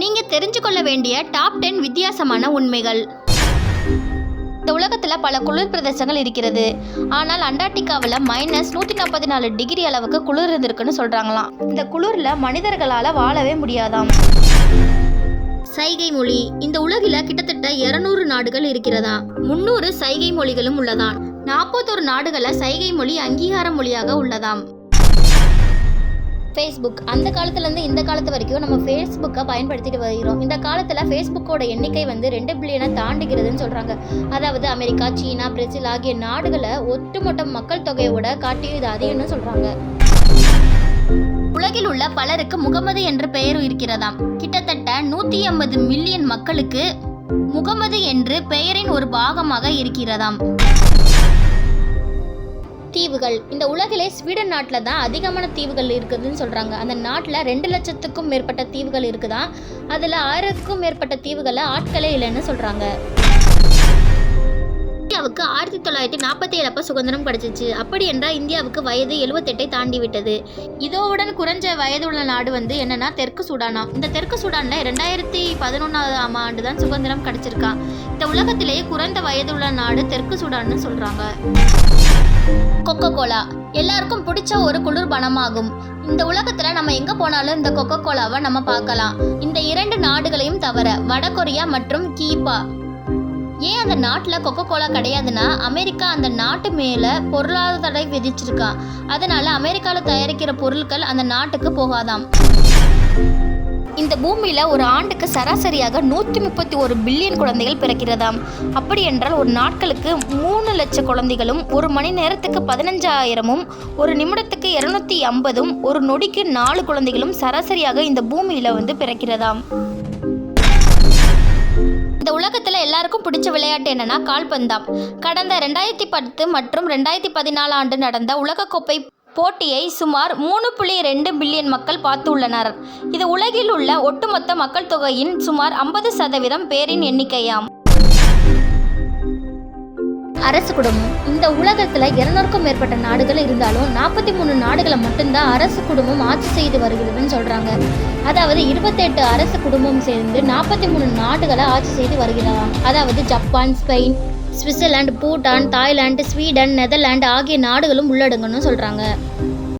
நீங்கள் தெரிஞ்சு கொள்ள வேண்டிய டாப் டென் வித்தியாசமான உண்மைகள். இந்த உலகத்தில் பல குளிர் பிரதேசங்கள் இருக்கிறது. ஆனால் அண்டார்டிகாவில் மைனஸ் நூற்றி நாற்பத்தி நாலு டிகிரி அளவுக்கு குளிர் இருந்திருக்குன்னு சொல்கிறாங்களாம் இந்த குளிரில் மனிதர்களால் வாழவே முடியாதாம். சைகை மொழி. இந்த உலகில் கிட்டத்தட்ட இருநூறு நாடுகள் இருக்கிறதா? முந்நூறு சைகை மொழிகளும் உள்ளதாம். நாற்பத்தொரு நாடுகளில் சைகை மொழி அங்கீகார மொழியாக உள்ளதாம். ஃபேஸ்புக் அந்த காலத்துலேருந்து இந்த காலத்து வரைக்கும் நம்ம ஃபேஸ்புக்கை பயன்படுத்திட்டு வருகிறோம். இந்த காலத்தில் ஃபேஸ்புக்கோட எண்ணிக்கை வந்து ரெண்டு பில்லியனை தாண்டுகிறதுன்னு சொல்கிறாங்க அதாவது அமெரிக்கா சீனா பிரேசில் ஆகிய நாடுகளை ஒட்டுமொத்த மக்கள் தொகையோட காட்டியும் இது அதிகம்னு சொல்கிறாங்க உலகில் உள்ள பலருக்கு முகமது என்ற பெயர் இருக்கிறதாம். கிட்டத்தட்ட நூற்றி ஐம்பது மில்லியன் மக்களுக்கு முகமது என்று பெயரின் ஒரு பாகமாக இருக்கிறதாம். தீவுகள். இந்த உலகிலே ஸ்வீடன் நாட்டில் தான் அதிகமான தீவுகள் இருக்குதுன்னு சொல்கிறாங்க அந்த நாட்டில் ரெண்டு லட்சத்துக்கும் மேற்பட்ட தீவுகள் இருக்குதாம் அதில் ஆயிரத்துக்கும் மேற்பட்ட தீவுகளில் ஆட்களே இல்லைன்னு சொல்கிறாங்க இந்தியாவுக்கு ஆயிரத்தி தொள்ளாயிரத்தி நாற்பத்தி ஏழப்ப சுதந்திரம் கிடைச்சிச்சு. அப்படி என்றால் இந்தியாவுக்கு வயது எழுபத்தெட்டை தாண்டி விட்டது இதோவுடன் குறைஞ்ச வயது உள்ள நாடு வந்து என்னன்னா தெற்கு சூடானா. இந்த தெற்கு சூடான்ல ரெண்டாயிரத்தி பதினொன்றாம் ஆண்டு தான் சுதந்திரம் கிடைச்சிருக்கா. இந்த உலகத்திலேயே குறைந்த வயது உள்ள நாடு தெற்கு சூடான்னு சொல்றாங்க. கொக்கோ கோலா எல்லாருக்கும் பிடிச்ச ஒரு குளிர்பானமாகும் இந்த உலகத்துல நம்ம எங்க போனாலும் இந்த கொக்கோ கோலாவை நம்ம பார்க்கலாம். இந்த இரண்டு நாடுகளையும் தவிர வடகொரியா மற்றும் கீபா ஏன் அந்த நாட்டில் கொக்கோ கோலா கிடையாதுன்னா அமெரிக்கா அந்த நாட்டு மேலே பொருளாதார தடை விதிச்சிருக்கா. அதனால அமெரிக்காவில் தயாரிக்கிற பொருட்கள் அந்த நாட்டுக்கு போகாதாம். இந்த பூமியில் ஒரு ஆண்டுக்கு சராசரியாக நூற்றி முப்பத்தி ஒரு பில்லியன் குழந்தைகள் பிறக்கிறதாம். அப்படி என்றால் ஒரு நாட்களுக்கு மூணு லட்சம் குழந்தைகளும் ஒரு மணி நேரத்துக்கு பதினஞ்சாயிரமும் ஒரு நிமிடத்துக்கு இருநூத்தி ஐம்பதும் ஒரு நொடிக்கு நாலு குழந்தைகளும் சராசரியாக இந்த பூமியில் வந்து பிறக்கிறதாம். இந்த உலக உலகத்தில் எல்லாருக்கும் பிடிச்ச விளையாட்டு என்னன்னா கால்பந்தாம். கடந்த ரெண்டாயிரத்தி பத்து மற்றும் ரெண்டாயிரத்தி பதினாலு ஆண்டு நடந்த உலகக்கோப்பை போட்டியை சுமார் மூணு புள்ளி ரெண்டு பில்லியன் மக்கள் பார்த்துள்ளனர் இது உலகில் உள்ள ஒட்டுமொத்த மக்கள் தொகையின் சுமார் ஐம்பது சதவீதம் பேரின் எண்ணிக்கையாம். அரசு குடும்பம் இந்த உலகத்தில் இருநூறுக்கும் மேற்பட்ட நாடுகள் இருந்தாலும் நாற்பத்தி மூணு நாடுகளை மட்டும்தான் அரசு குடும்பம் ஆட்சி செய்து வருகிறதுன்னு சொல்கிறாங்க அதாவது இருபத்தெட்டு அரசு குடும்பம் சேர்ந்து நாற்பத்தி மூணு நாடுகளை ஆட்சி செய்து வருகிறதாம் அதாவது Japan Spain Switzerland Bhutan Thailand Sweden Netherlands ஆகிய நாடுகளும் உள்ளடங்கணும்னு சொல்கிறாங்க